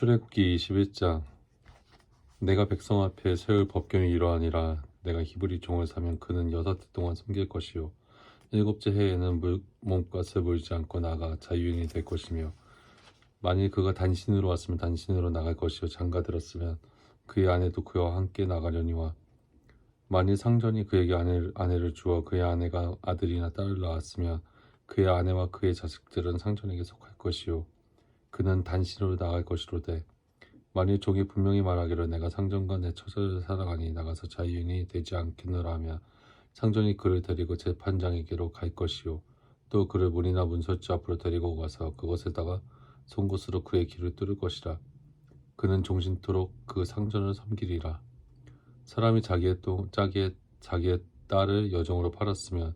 출애굽기 21장. 내가 백성 앞에 세울 법경이 이러하니라. 내가 히브리 종을 사면 그는 여섯 해 동안 섬길 것이요. 일곱째 해에는 물, 몸값을 물지 않고 나가 자유인이 될 것이며 만일 그가 단신으로 왔으면 단신으로 나갈 것이요. 장가 들었으면 그의 아내도 그와 함께 나가려니와 만일 상전이 그에게 아내를, 아내를 주어 그의 아내가 아들이나 딸을 낳았으면 그의 아내와 그의 자식들은 상전에게 속할 것이요 그는 단신으로 나갈 것이로되 만일 종이 분명히 말하기를 내가 상전과 내 처자를 사랑하니 나가서 자유인이 되지 않겠노라 하며 상전이 그를 데리고 재판장에게로 갈 것이요. 또 그를 문이나 문설주 앞으로 데리고 가서 그것에다가 송곳으로 그의 길을 뚫을 것이라. 그는 종신토록 그 상전을 섬기리라. 사람이 자기의 또 자기의 자기의 딸을 여종으로 팔았으면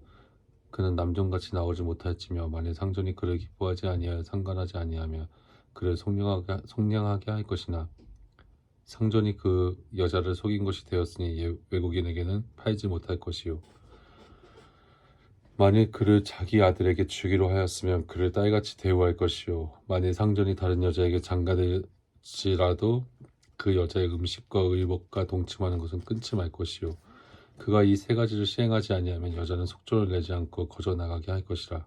그는 남종같이 나오지 못할지며 만일 상전이 그를 기뻐하지 아니하여 상관하지 아니하며 그를 속량하게, 속량하게 할 것이나 상전이 그 여자를 속인 것이 되었으니 예- 외국인에게는 팔지 못할 것이요. 만일 그를 자기 아들에게 주기로 하였으면 그를 딸같이 대우할 것이요. 만일 상전이 다른 여자에게 장가들지라도 그 여자의 음식과 의복과 동침하는 것은 끊지 말 것이요. 그가 이 세 가지를 시행하지 아니하면 여자는 속전을 내지 않고 거저 나가게 할 것이라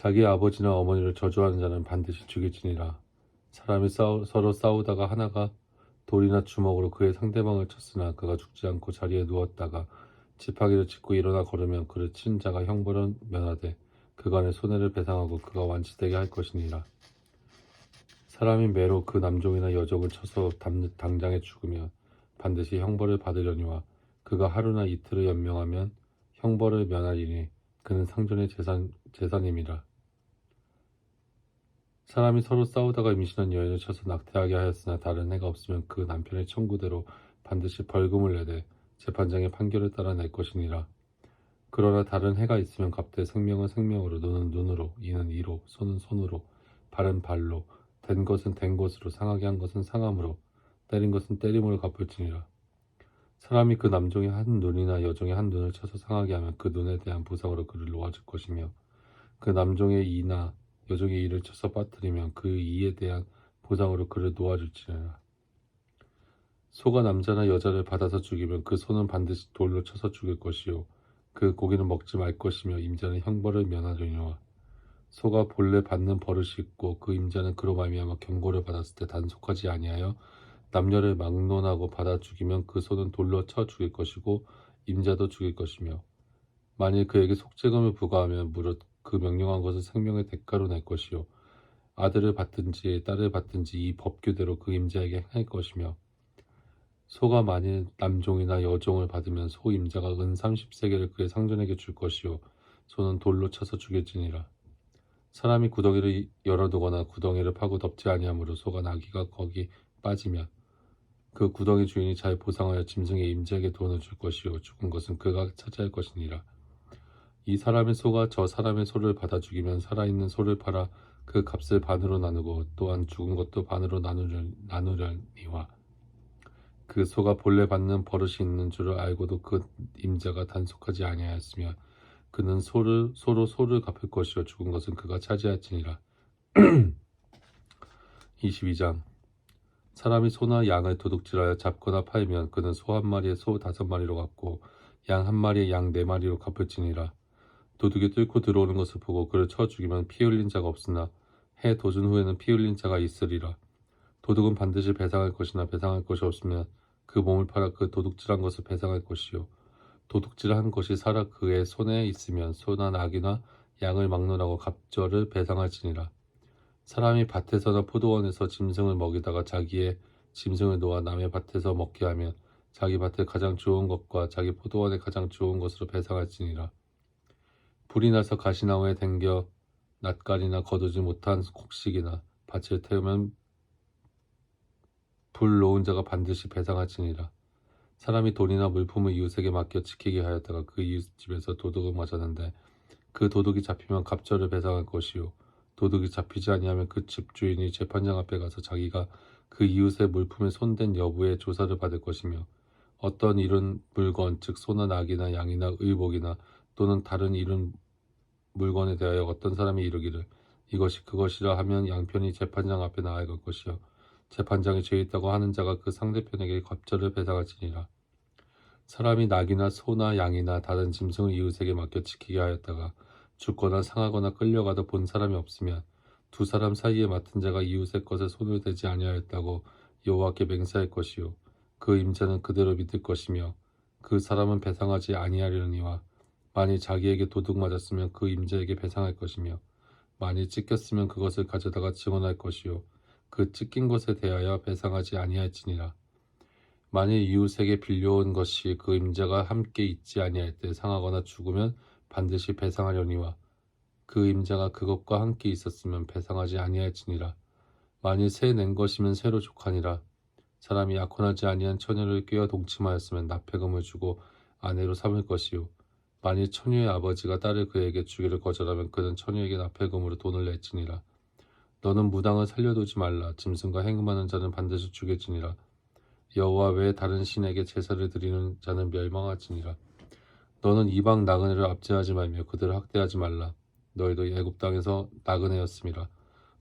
자기 아버지나 어머니를 저주하는 자는 반드시 죽일지니라. 사람이 싸우, 서로 싸우다가 하나가 돌이나 주먹으로 그의 상대방을 쳤으나 그가 죽지 않고 자리에 누웠다가 지팡이를 짚고 일어나 걸으면 그를 친 자가 형벌은 면하되 그간의 손해를 배상하고 그가 완치되게 할 것이니라. 사람이 매로 그 남종이나 여종을 쳐서 담- 당장에 죽으면 반드시 형벌을 받으려니와 그가 하루나 이틀을 연명하면 형벌을 면하리니 그는 상전의 재산, 재산임이라. 사람이 서로 싸우다가 임신한 여인을 쳐서 낙태하게 하였으나 다른 해가 없으면 그 남편의 청구대로 반드시 벌금을 내되 재판장의 판결을 따라 낼 것이니라. 그러나 다른 해가 있으면 갑대 생명은 생명으로 눈은 눈으로 이는 이로 손은 손으로 발은 발로 된 것은 된 것으로 상하게 한 것은 상함으로 때린 것은 때림으로 갚을지니라. 사람이 그 남종의 한 눈이나 여종의 한 눈을 쳐서 상하게 하면 그 눈에 대한 보상으로 그를 놓아줄 것이며 그 남종의 이나 여종의 이를 쳐서 빠뜨리면 그 이에 대한 보상으로 그를 놓아줄지니라. 소가 남자나 여자를 받아서 죽이면 그 소는 반드시 돌로 쳐서 죽일 것이요 그 고기는 먹지 말 것이며 임자는 형벌을 면하려니와 소가 본래 받는 버릇이 있고 그 임자는 그로 말미암아 경고를 받았을 때 단속하지 아니하여 남녀를 막론하고 받아 죽이면 그 소는 돌로 쳐 죽일 것이고 임자도 죽일 것이며 만일 그에게 속죄금을 부과하면 무릇 그 명령한 것을 생명의 대가로 낼 것이요. 아들을 받든지 딸을 받든지 이 법규대로 그 임자에게 행할 것이며 소가 만일 남종이나 여종을 받으면 소 임자가 은 30세계를 그의 상전에게 줄 것이요. 소는 돌로 쳐서 죽일지니라. 사람이 구덩이를 열어두거나 구덩이를 파고 덮지 아니하므로 소가 나귀가 거기 빠지면 그 구덩이 주인이 잘 보상하여 짐승의 임자에게 돈을 줄 것이요. 죽은 것은 그가 차지할 것이니라 이 사람의 소가 저 사람의 소를 받아 죽이면 살아있는 소를 팔아 그 값을 반으로 나누고 또한 죽은 것도 반으로 나누려, 나누려니와. 그 소가 본래 받는 버릇이 있는 줄을 알고도 그 임자가 단속하지 아니하였으며 그는 소를 소로 소를 갚을 것이요 죽은 것은 그가 차지할지니라. 22장. 사람이 소나 양을 도둑질하여 잡거나 팔면 그는 소 한 마리에 소 다섯 마리로 갚고 양 한 마리에 양 네 마리로 갚을지니라 도둑이 뚫고 들어오는 것을 보고 그를 쳐 죽이면 피 흘린 자가 없으나 해 도준 후에는 피 흘린 자가 있으리라. 도둑은 반드시 배상할 것이나 배상할 것이 없으면 그 몸을 팔아 그 도둑질한 것을 배상할 것이요. 도둑질한 것이 살아 그의 손에 있으면 소나 낙이나 양을 막론하고 갑절을 배상할지니라. 사람이 밭에서나 포도원에서 짐승을 먹이다가 자기의 짐승을 놓아 남의 밭에서 먹게 하면 자기 밭에 가장 좋은 것과 자기 포도원에 가장 좋은 것으로 배상할지니라. 불이 나서 가시나무에 댕겨 낯가리나 거두지 못한 곡식이나 밭을 태우면 불 놓은 자가 반드시 배상하지니라. 사람이 돈이나 물품을 이웃에게 맡겨 지키게 하였다가 그 이웃 집에서 도둑을 맞았는데 그 도둑이 잡히면 갑절을 배상할 것이요 도둑이 잡히지 아니하면 그 집 주인이 재판장 앞에 가서 자기가 그 이웃의 물품에 손댄 여부에 조사를 받을 것이며 어떤 이런 물건 즉 소나 낙이나 양이나 의복이나 또는 다른 이런 물건에 대하여 어떤 사람이 이르기를 이것이 그것이라 하면 양편이 재판장 앞에 나아갈 것이요. 재판장이 죄 있다고 하는 자가 그 상대편에게 갑절을 배상하지니라. 사람이 낙이나 소나 양이나 다른 짐승을 이웃에게 맡겨 지키게 하였다가 죽거나 상하거나 끌려가도 본 사람이 없으면 두 사람 사이에 맡은 자가 이웃의 것에 손을 대지 아니하였다고 여호와께 맹세할 것이요. 그 임자는 그대로 믿을 것이며 그 사람은 배상하지 아니하려니와 만일 자기에게 도둑 맞았으면 그 임자에게 배상할 것이며 만일 찢겼으면 그것을 가져다가 증언할 것이요. 그 찢긴 것에 대하여 배상하지 아니할지니라. 만일 이웃에게 빌려온 것이 그 임자가 함께 있지 아니할 때 상하거나 죽으면 반드시 배상하려니와 그 임자가 그것과 함께 있었으면 배상하지 아니할지니라. 만일 새 낸 것이면 새로 족하니라. 사람이 약혼하지 아니한 처녀를 꿰어 동침하였으면 납폐금을 주고 아내로 삼을 것이요 만일 처녀의 아버지가 딸을 그에게 주기를 거절하면 그는 처녀에게 납폐금으로 돈을 낼지니라. 너는 무당을 살려두지 말라. 짐승과 행음하는 자는 반드시 죽여지니라. 여호와 외에 다른 신에게 제사를 드리는 자는 멸망하지니라. 너는 이방 나그네를 압제하지 말며 그들을 학대하지 말라. 너희도 애굽 땅에서 나그네였음이라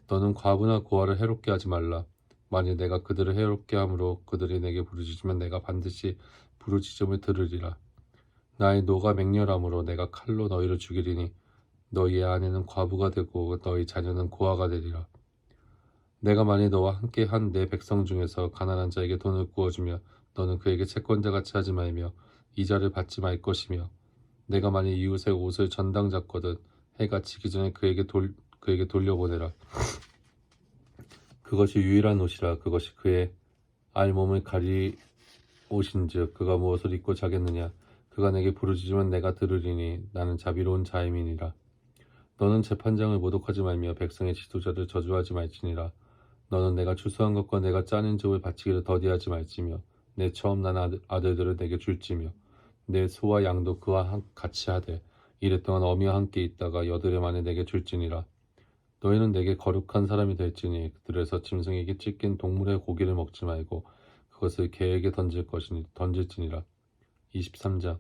너는 과부나 고아를 해롭게 하지 말라. 만일 내가 그들을 해롭게 함으로 그들이 내게 부르짖으면 내가 반드시 부르짖음을 들으리라 나의 노가 맹렬함으로 내가 칼로 너희를 죽이리니 너희의 아내는 과부가 되고 너희 자녀는 고아가 되리라. 내가 만일 너와 함께 한 내 백성 중에서 가난한 자에게 돈을 구워주며 너는 그에게 채권자 같이 하지 말며 이자를 받지 말 것이며 내가 만일 이웃의 옷을 전당 잡거든 해가 지기 전에 그에게 돌 그에게 돌려보내라. 그것이 유일한 옷이라 그것이 그의 알몸을 가리 옷인즉 그가 무엇을 입고 자겠느냐 그가 내게 부르짖으면 내가 들으리니 나는 자비로운 자임이니라. 너는 재판장을 모독하지 말며 백성의 지도자를 저주하지 말지니라. 너는 내가 추수한 것과 내가 짜낸 즙을 바치기를 더디하지 말지며 내 처음 난 아들, 아들들을 내게 줄지며 내 소와 양도 그와 한- 같이 하되 이래 동안 어미와 함께 있다가 여드레 만에 내게 줄지니라. 너희는 내게 거룩한 사람이 될지니 그들에서 짐승에게 찢긴 동물의 고기를 먹지 말고 그것을 개에게 던질 것이니 던질지니라. 23장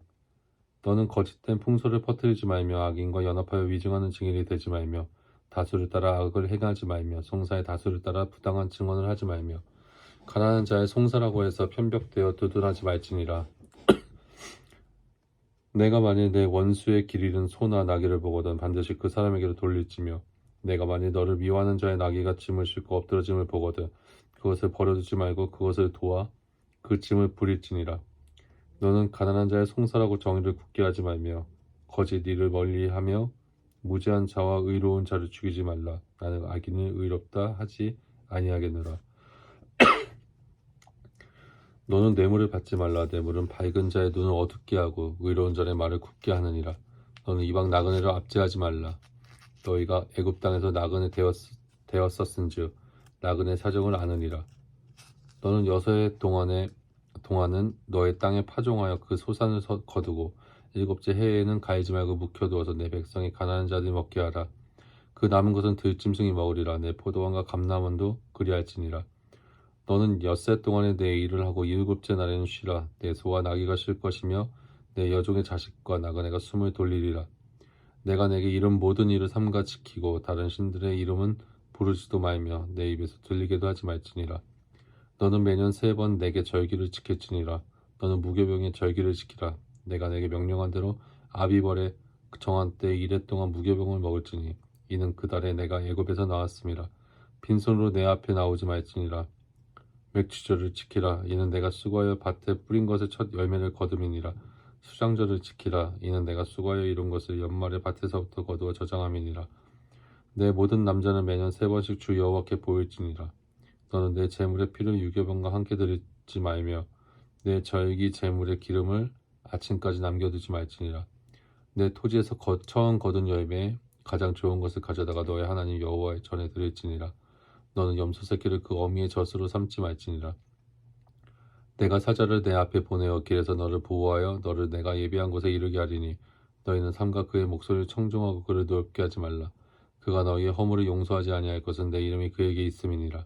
너는 거짓된 풍소를 퍼뜨리지 말며 악인과 연합하여 위증하는 증인이 되지 말며 다수를 따라 악을 행하지 말며 송사의 다수를 따라 부당한 증언을 하지 말며 가난한 자의 송사라고 해서 편벽되어 두둔하지 말지니라. 내가 만일 내 원수의 길 잃은 소나 나귀를 보거든 반드시 그 사람에게로 돌릴지며 내가 만일 너를 미워하는 자의 나귀가 짐을 싣고 엎드러짐을 보거든 그것을 버려두지 말고 그것을 도와 그 짐을 부릴지니라 너는 가난한 자의 송사라고 정의를 굳게 하지 말며 거짓 일을 멀리하며 무죄한 자와 의로운 자를 죽이지 말라. 나는 악인을 의롭다 하지 아니하겠노라. 너는 뇌물을 받지 말라. 뇌물은 밝은 자의 눈을 어둡게 하고 의로운 자의 말을 굳게 하느니라. 너는 이방 나그네를 압제하지 말라. 너희가 애굽 땅에서 나그네 되었, 되었었은즉 나그네 사정을 아느니라. 너는 여섯 해 동안에 동안은 너의 땅에 파종하여 그 소산을 서- 거두고 일곱째 해에는 가이지 말고 묵혀두어서 내 백성이 가난한 자들이 먹게 하라. 그 남은 것은 들짐승이 먹으리라. 내 포도원과 감람원도 그리할지니라. 너는 엿새 동안에 내 일을 하고 일곱째 날에는 쉬라. 내 소와 나귀가 쉴 것이며 내 여종의 자식과 나그네가 숨을 돌리리라. 내가 내게 이런 모든 일을 삼가 지키고 다른 신들의 이름은 부르지도 말며 내 입에서 들리게도 하지 말지니라 너는 매년 세 번 내게 절기를 지킬지니라. 너는 무교병의 절기를 지키라. 내가 내게 명령한 대로 아비벌의 정한 때 이래 동안 무교병을 먹을지니 이는 그 달에 내가 애굽에서 나왔음이라. 빈손으로 내 앞에 나오지 말지니라. 맥주절을 지키라. 이는 내가 수고하여 밭에 뿌린 것의 첫 열매를 거둠이니라. 수장절을 지키라. 이는 내가 수고하여 이룬 것을 연말에 밭에서부터 거두어 저장함이니라. 내 모든 남자는 매년 세 번씩 주 여호와께 보일지니라 너는 내 재물의 피를 유교병과 함께 드리지 말며 내 절기 재물의 기름을 아침까지 남겨두지 말지니라 내 토지에서 거, 처음 거둔 열매에 가장 좋은 것을 가져다가 너의 하나님 여호와의 전에 드릴지니라 너는 염소 새끼를 그 어미의 젖으로 삼지 말지니라 내가 사자를 내 앞에 보내어 길에서 너를 보호하여 너를 내가 예비한 곳에 이르게 하리니 너희는 삼가 그의 목소리를 청종하고 그를 노엽게 하지 말라. 그가 너희의 허물을 용서하지 아니할 것은 내 이름이 그에게 있음이니라.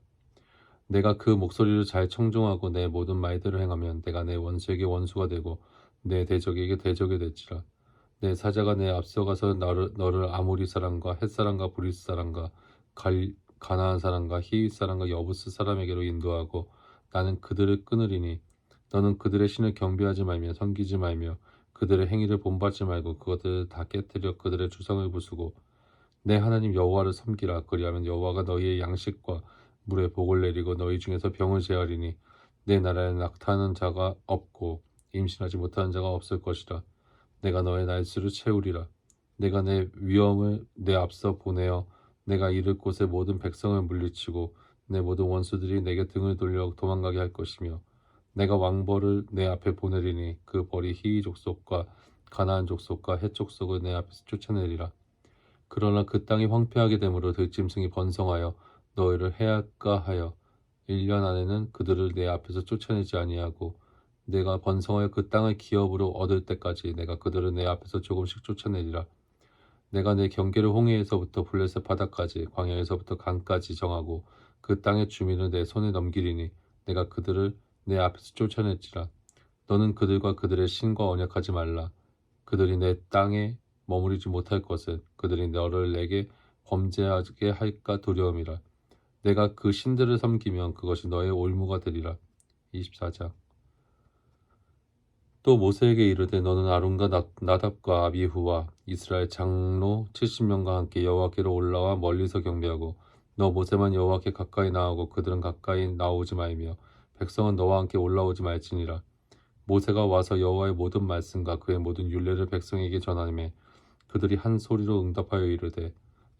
내가 그 목소리를 잘 청종하고 내 모든 말들을 행하면 내가 내 원수에게 원수가 되고 내 대적에게 대적이 될지라. 내 사자가 내 앞서가서 너를, 너를 아모리 사람과 햇 사람과 브리스 사람과 갈, 가나안 사람과 히윗 사람과 여부스 사람에게로 인도하고 나는 그들을 끊으리니 너는 그들의 신을 경배하지 말며 섬기지 말며 그들의 행위를 본받지 말고 그것들을 다 깨뜨려 그들의 주성을 부수고 내 하나님 여호와를 섬기라 그리하면 여호와가 너희의 양식과 물에 복을 내리고 너희 중에서 병을 제하리니 내 나라에 낙타하는 자가 없고 임신하지 못하는 자가 없을 것이라. 내가 너의 날수를 채우리라. 내가 내 위엄을 내 앞서 보내어 내가 이를 곳의 모든 백성을 물리치고 내 모든 원수들이 내게 등을 돌려 도망가게 할 것이며 내가 왕벌을 내 앞에 보내리니 그 벌이 히위 족속과 가나안 족속과 헷 족속을 내 앞에서 쫓아내리라. 그러나 그 땅이 황폐하게 되므로 들짐승이 번성하여 너희를 해할까 하여 1년 안에는 그들을 내 앞에서 쫓아내지 아니하고 내가 번성하여 그 땅을 기업으로 얻을 때까지 내가 그들을 내 앞에서 조금씩 쫓아내리라. 내가 내 경계를 홍해에서부터 블레셋 바다까지 광야에서부터 강까지 정하고 그 땅의 주민을 내 손에 넘기리니 내가 그들을 내 앞에서 쫓아낼지라. 너는 그들과 그들의 신과 언약하지 말라. 그들이 내 땅에 머무르지 못할 것은 그들이 너를 내게 범죄하게 할까 두려움이라 내가 그 신들을 섬기면 그것이 너의 올무가 되리라. 24장. 또 모세에게 이르되 너는 아론과 나- 나답과 아비후와 이스라엘 장로 70명과 함께 여호와께로 올라와 멀리서 경배하고 너 모세만 여호와께 가까이 나오고 그들은 가까이 나오지 말며 백성은 너와 함께 올라오지 말지니라. 모세가 와서 여호와의 모든 말씀과 그의 모든 율례를 백성에게 전하며 그들이 한 소리로 응답하여 이르되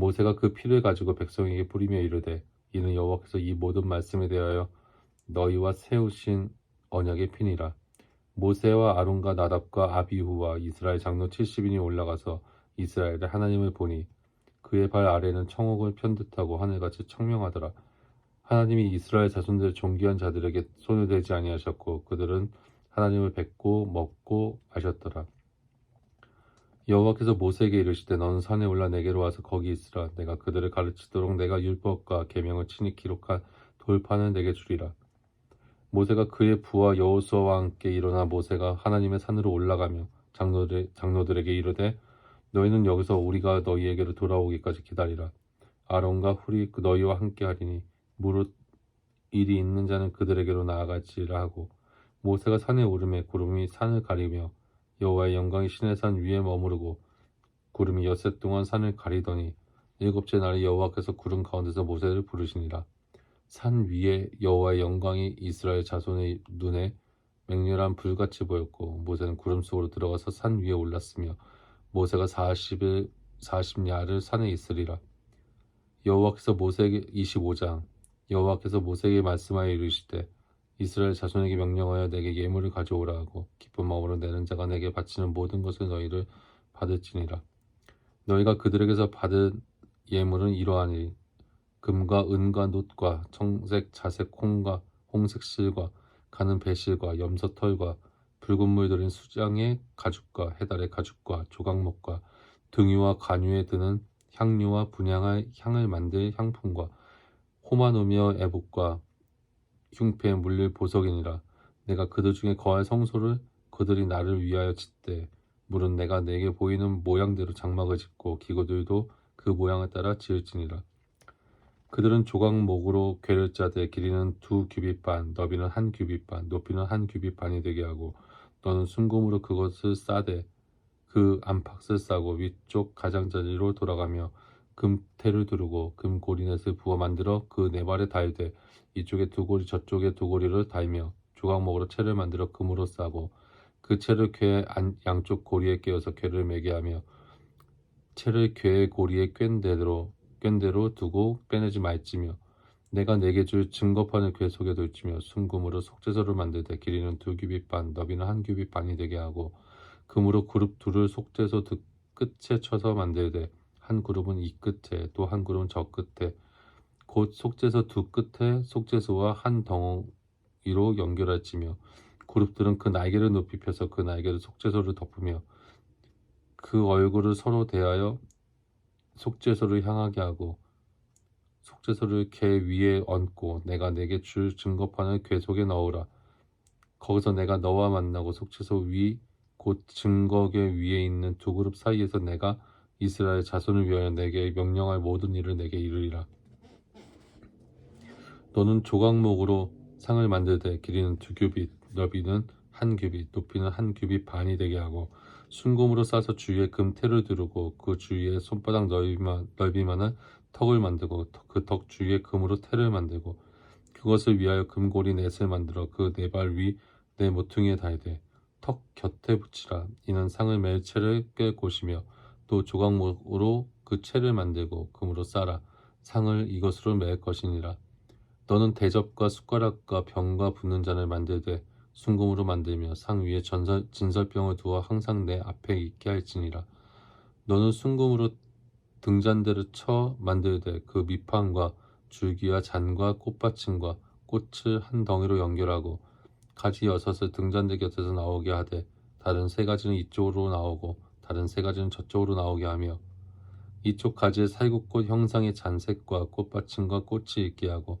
모세가 그 피를 가지고 백성에게 뿌리며 이르되 이는 여호와께서 이 모든 말씀에 대하여 너희와 세우신 언약의 피니라. 모세와 아론과 나답과 아비후와 이스라엘 장로 70인이 올라가서 이스라엘의 하나님을 보니 그의 발 아래는 청옥을 편듯하고 하늘같이 청명하더라. 하나님이 이스라엘 자손들의 존귀한 자들에게 손을 대지 아니하셨고 그들은 하나님을 뵙고 먹고 마셨더라. 여호와께서 모세에게 이르시되 너는 산에 올라 내게로 와서 거기 있으라 내가 그들을 가르치도록 내가 율법과 계명을 친히 기록한 돌판을 내게 주리라. 모세가 그의 부하 여호수아와 함께 일어나 모세가 하나님의 산으로 올라가며 장로들, 장로들에게 이르되 너희는 여기서 우리가 너희에게로 돌아오기까지 기다리라. 아론과 훌이 그 너희와 함께 하리니 무릇 일이 있는 자는 그들에게로 나아갈지라 하고 모세가 산에 오르매 구름이 산을 가리며 여호와의 영광이 신의 산 위에 머무르고 구름이 엿새 동안 산을 가리더니 일곱째 날에 여호와께서 구름 가운데서 모세를 부르시니라. 산 위에 여호와의 영광이 이스라엘 자손의 눈에 맹렬한 불같이 보였고 모세는 구름 속으로 들어가서 산 위에 올랐으며 모세가 40일 40야를 산에 있으리라. 여호와께서 모세에게 25장 여호와께서 모세에게 말씀하여 이르시되 이스라엘 자손에게 명령하여 내게 예물을 가져오라 하고 기쁜 마음으로 내는 자가 내게 바치는 모든 것을 너희를 받을지니라. 너희가 그들에게서 받은 예물은 이러하니 금과 은과 놋과 청색 자색 콩과 홍색 실과 가는 배실과 염소털과 붉은 물 들인 수장의 가죽과 해달의 가죽과 조각목과 등유와 간유에 드는 향료와 분향할 향을 만들 향품과 호마노며 애복과 흉패에 물릴 보석이니라. 내가 그들 중에 거할 성소를 그들이 나를 위하여 짓되 물은 내가 내게 보이는 모양대로 장막을 짓고 기구들도 그 모양을 따라 지을지니라. 그들은 조각목으로 괴를 짜되 길이는 두 규빗 반, 너비는 한 규빗 반, 높이는 한 규빗 반이 되게 하고 너는 순금으로 그것을 싸되 그 안팎을 싸고 위쪽 가장자리로 돌아가며 금태를 두르고 금고리넷을 부어 만들어 그 네 발에 달되 이쪽에 두 고리 저쪽에 두 고리를 달며 조각목으로 채를 만들어 금으로 싸고 그그 채를 궤 안- 양쪽 고리에 끼워서 궤를 매게 하며 채를 궤의 고리에 꿰n 대로 꿰n 대로 두고 빼내지 말지며 내가 내게 줄 증거판을 궤 속에 둘지며 순금으로 속죄소를 만들되 길이는 두 규빗 반 너비는 한 규빗 반이 되게 하고 금으로 그룹 둘을 두 끝에 쳐서 만들되 한 그룹은 이 끝에 또 한 그룹은 저 끝에 곧 속죄소 두 끝에 속죄소와 한 덩이로 연결할지며 그룹들은 그 날개를 높이 펴서 그 날개를 속죄소를 덮으며 그 얼굴을 서로 대하여 속죄소를 향하게 하고 속죄소를 궤 위에 얹고 내가 내게 줄 증거판을 궤 속에 넣으라. 거기서 내가 너와 만나고 속죄소 위 곧 증거궤 위에 있는 두 그룹 사이에서 내가 이스라엘 자손을 위하여 내게 명령할 모든 일을 내게 이르리라. 너는 조각목으로 상을 만들되 길이는 두 규빗, 너비는 한 규빗, 높이는 한 규빗 반이 되게 하고 순금으로 싸서 주위에 금태를 두르고 그 주위에 손바닥 넓이만, 넓이만한 턱을 만들고 그 턱 주위에 금으로 태를 만들고 그것을 위하여 금고리 넷을 만들어 그 네 발위내 모퉁이에 달되 턱 곁에 붙이라. 이는 상을 맬 채를 꿰 곳이며 또 조각목으로 그 채를 만들고 금으로 싸라. 상을 이것으로 맬 것이니라 너는 대접과 숟가락과 병과 붓는 잔을 만들되 순금으로 만들며 상 위에 전설, 진설병을 두어 항상 내 앞에 있게 할지니라. 너는 순금으로 등잔대를 쳐 만들되 그 밑판과 줄기와 잔과 꽃받침과 꽃을 한 덩이로 연결하고 가지 여섯을 등잔대 곁에서 나오게 하되 다른 세 가지는 이쪽으로 나오고 다른 세 가지는 저쪽으로 나오게 하며 이쪽 가지에 살구꽃 형상의 잔색과 꽃받침과 꽃이 있게 하고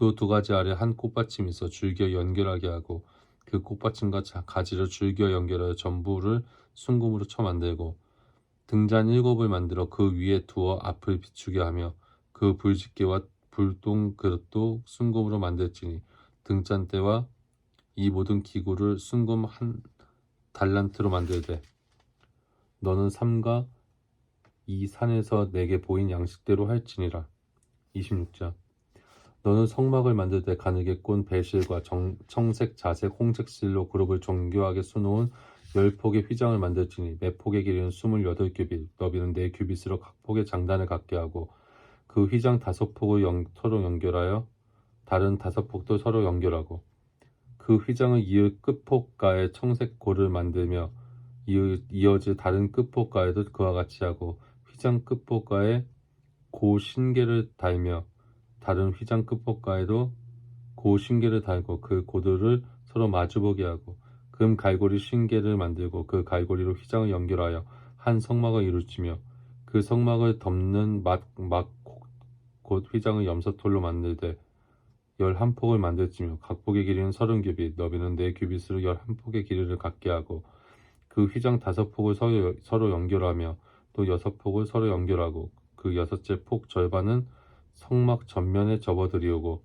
또 두 가지 아래에 한 꽃받침이 있어 줄기와 연결하게 하고 그 꽃받침과 자- 가지를 줄기와 연결하여 전부를 순금으로 쳐 만들고 등잔 일곱을 만들어 그 위에 두어 앞을 비추게 하며 그 불집게와 불똥 그릇도 순금으로 만들지니 등잔대와 이 모든 기구를 순금 한 달란트로 만들되 너는 삼가 이 산에서 내게 보인 양식대로 할지니라. 26절 너는 성막을 만들 때 가늘게 꼰 배실과 정- 청색, 자색, 홍색 실로 그룹을 정교하게 수놓은 열 폭의 휘장을 만들지니 매 폭의 길이는 스물여덟 규빗, 너비는 네 규빗으로 각 폭의 장단을 갖게 하고 그 휘장 다섯 폭을 연- 서로 연결하여 다른 다섯 폭도 서로 연결하고 그 휘장을 이을 끝폭가에 청색 고를 만들며 이어질 다른 끝폭가에도 그와 같이 하고 휘장 끝폭가에 고 신계를 달며 다른 휘장 끝폭가에도 고 신계를 달고 그 고들을 서로 마주보게 하고 금 갈고리 신계를 만들고 그 갈고리로 휘장을 연결하여 한 성막을 이루치며 그 성막을 덮는 막곧 휘장을 염소털로 만들되 열한 폭을 만들지며 각 폭의 길이는 서른 규빗 너비는 네 규빗으로 열한 폭의 길이를 갖게 하고 그 휘장 다섯 폭을 서로, 서로 연결하며 또 여섯 폭을 서로 연결하고 그 여섯째 폭 절반은 성막 전면에 접어들이우고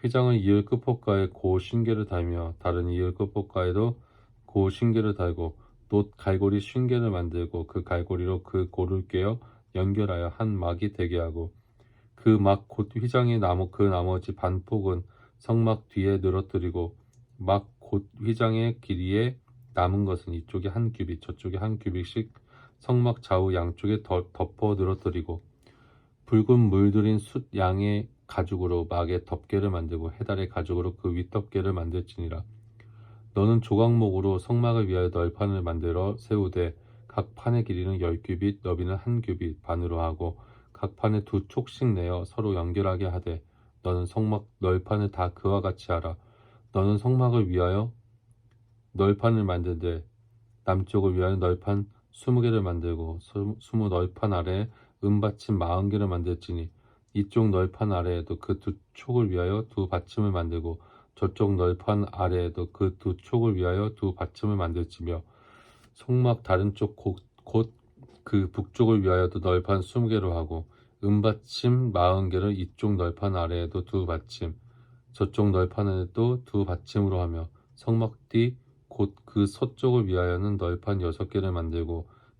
휘장을 이을 끝폭가에 고 신계를 달며 다른 이을 끝폭가에도 고 신계를 달고 또 갈고리 신계를 만들고 그 갈고리로 그 고를 꿰어 연결하여 한 막이 되게 하고 그 막 곧 휘장의 나무 그 나머지 반폭은 성막 뒤에 늘어뜨리고 막 곧 휘장의 길이에 남은 것은 이쪽에 한 규빗 저쪽에 한 규빗씩 성막 좌우 양쪽에 더- 덮어 늘어뜨리고 붉은 물들인 숫 양의 가죽으로 막의 덮개를 만들고 해달의 가죽으로 그 윗덮개를 만들지니라. 너는 조각목으로 성막을 위하여 널판을 만들어 세우되 각 판의 길이는 열 규빗, 너비는 한 규빗 반으로 하고 각 판에 두 촉씩 내어 서로 연결하게 하되 너는 성막 널판을 다 그와 같이 하라. 너는 성막을 위하여 널판을 만들되 남쪽을 위하여 널판 스무 개를 만들고 스- 스무 널판 아래에 은받침 마흔 개를 만들지니 이쪽 널판 아래에도 그 두 촉을 위하여 두 받침을 만들고 저쪽 널판 아래에도 그 두 촉을 위하여 두 받침을 만들지며 성막 다른 쪽 곧 그 북쪽을 위하여도 널판 20개로 하고 은받침 40개를 이쪽 널판 아래에도 두 받침 저쪽 널판에도 두 받침으로 하며 성막 뒤 곧 그 서쪽을 위하여는 널판 여섯 개를 만들고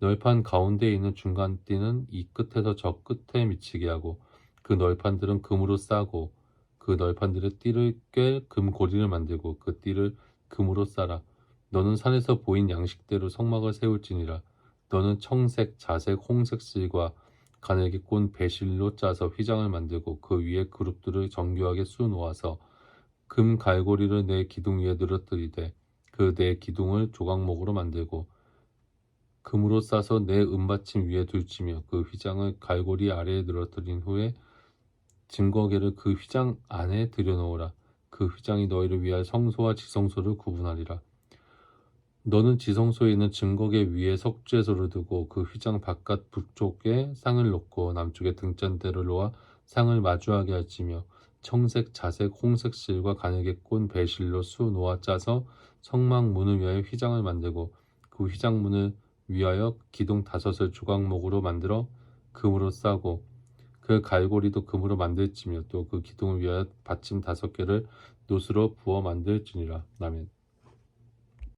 널판 가운데에 있는 중간 띠는 이 끝에서 저 끝에 미치게 하고 그 널판들은 금으로 싸고 그 널판들의 띠를 꿰 금고리를 만들고 그 띠를 금으로 싸라. 너는 산에서 보인 양식대로 성막을 세울지니라. 너는 청색, 자색, 홍색 실과 가늘게 꼰 배실로 짜서 휘장을 만들고 그 위에 그룹들을 정교하게 쑤 놓아서 금 갈고리를 내 기둥 위에 늘어뜨리되 그 내 기둥을 조각목으로 만들고 금으로 싸서 내 은받침 위에 둘치며 그 휘장을 갈고리 아래에 늘어뜨린 후에 증거계를 그 휘장 안에 들여놓으라. 그 휘장이 너희를 위하여 성소와 지성소를 구분하리라. 너는 지성소에 있는 증거계 위에 석죄소를 두고 그 휘장 바깥 북쪽에 상을 놓고 남쪽에 등잔대를 놓아 상을 마주하게 할지며 청색, 자색, 홍색 실과 가늘게 꼰 배실로 수 놓아 짜서 성막 문을 위하여 휘장을 만들고 그 휘장문을 위하여 기둥 다섯을 조각목으로 만들어 금으로 싸고 그 갈고리도 금으로 만들지며 또 그 기둥을 위하여 받침 다섯 개를 노스로 부어 만들지니라. 아멘.